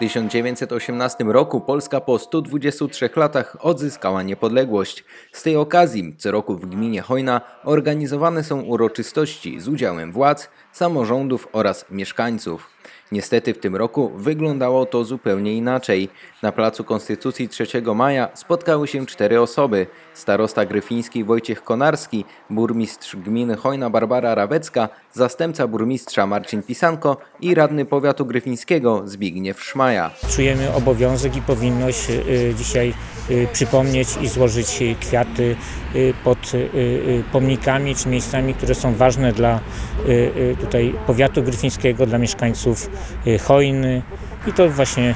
1918 roku Polska po 123 latach odzyskała niepodległość. Z tej okazji co roku w gminie Hojna organizowane są uroczystości z udziałem władz, samorządów oraz mieszkańców. Niestety w tym roku wyglądało to zupełnie inaczej. Na placu Konstytucji 3 maja spotkały się cztery osoby: starosta gryfiński Wojciech Konarski, burmistrz gminy Hojna Barbara Rawecka, zastępca burmistrza Marcin Pisanko i radny powiatu gryfińskiego Zbigniew Szmaja. czujemy obowiązek i powinność y, dzisiaj y, przypomnieć i złożyć kwiaty y, pod pomnikami czy miejscami, które są ważne dla tutaj powiatu gryfińskiego, dla mieszkańców y, Chojny i to właśnie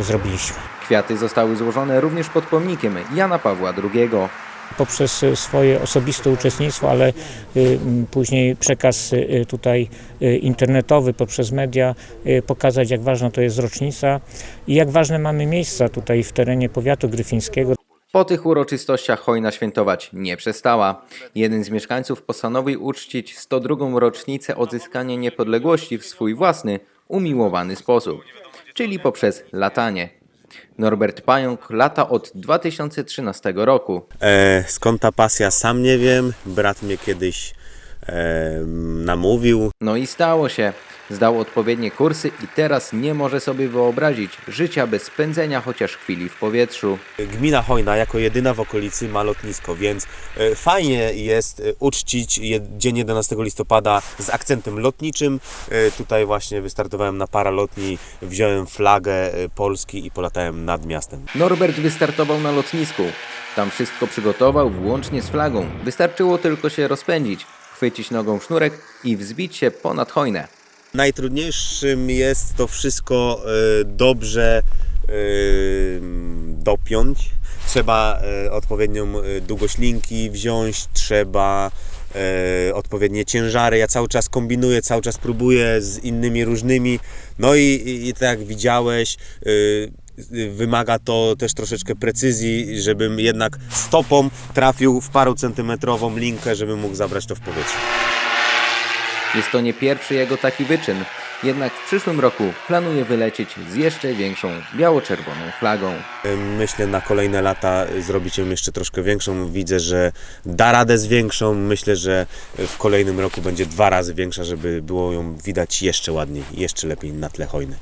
zrobiliśmy. Kwiaty zostały złożone również pod pomnikiem Jana Pawła II. Poprzez y, swoje osobiste uczestnictwo, ale m, później przekaz y, tutaj internetowy poprzez media pokazać jak ważna to jest rocznica i jak ważne mamy miejsca tutaj w terenie powiatu gryfińskiego. Po tych uroczystościach hojna świętować nie przestała. Jeden z mieszkańców postanowił uczcić 102. rocznicę odzyskania niepodległości w swój własny, umiłowany sposób, czyli poprzez latanie. Norbert Pająk lata od 2013 roku. E, skąd ta pasja, sam nie wiem. Brat mnie kiedyś e, namówił. No i stało się. Zdał odpowiednie kursy i teraz nie może sobie wyobrazić życia bez spędzenia chociaż chwili w powietrzu. Gmina Hojna jako jedyna w okolicy ma lotnisko, więc e, fajnie jest e, uczcić dzień 11 listopada z akcentem lotniczym. E, tutaj właśnie wystartowałem na paralotni, wziąłem flagę Polski i polatałem nad miastem. Norbert wystartował na lotnisku. Tam wszystko przygotował, włącznie z flagą. Wystarczyło tylko się rozpędzić, chwycić nogą sznurek i wzbić się ponad hojnę. Najtrudniejszym jest to wszystko e, dobrze e, dopiąć. Trzeba e, odpowiednią długość linki wziąć, trzeba odpowiednie ciężary. Ja cały czas kombinuję, cały czas próbuję z innymi różnymi. No i, i, tak jak widziałeś, wymaga to też troszeczkę precyzji, żebym jednak stopą trafił w parucentymetrową linkę, żebym mógł zabrać to w powietrze. Jest to nie pierwszy jego taki wyczyn, jednak w przyszłym roku planuje wylecieć z jeszcze większą biało-czerwoną flagą. Myślę na kolejne lata zrobić ją jeszcze troszkę większą. Widzę, że da radę z większą. Myślę, że w kolejnym roku będzie dwa razy większa, żeby było ją widać jeszcze ładniej, jeszcze lepiej na tle hojny.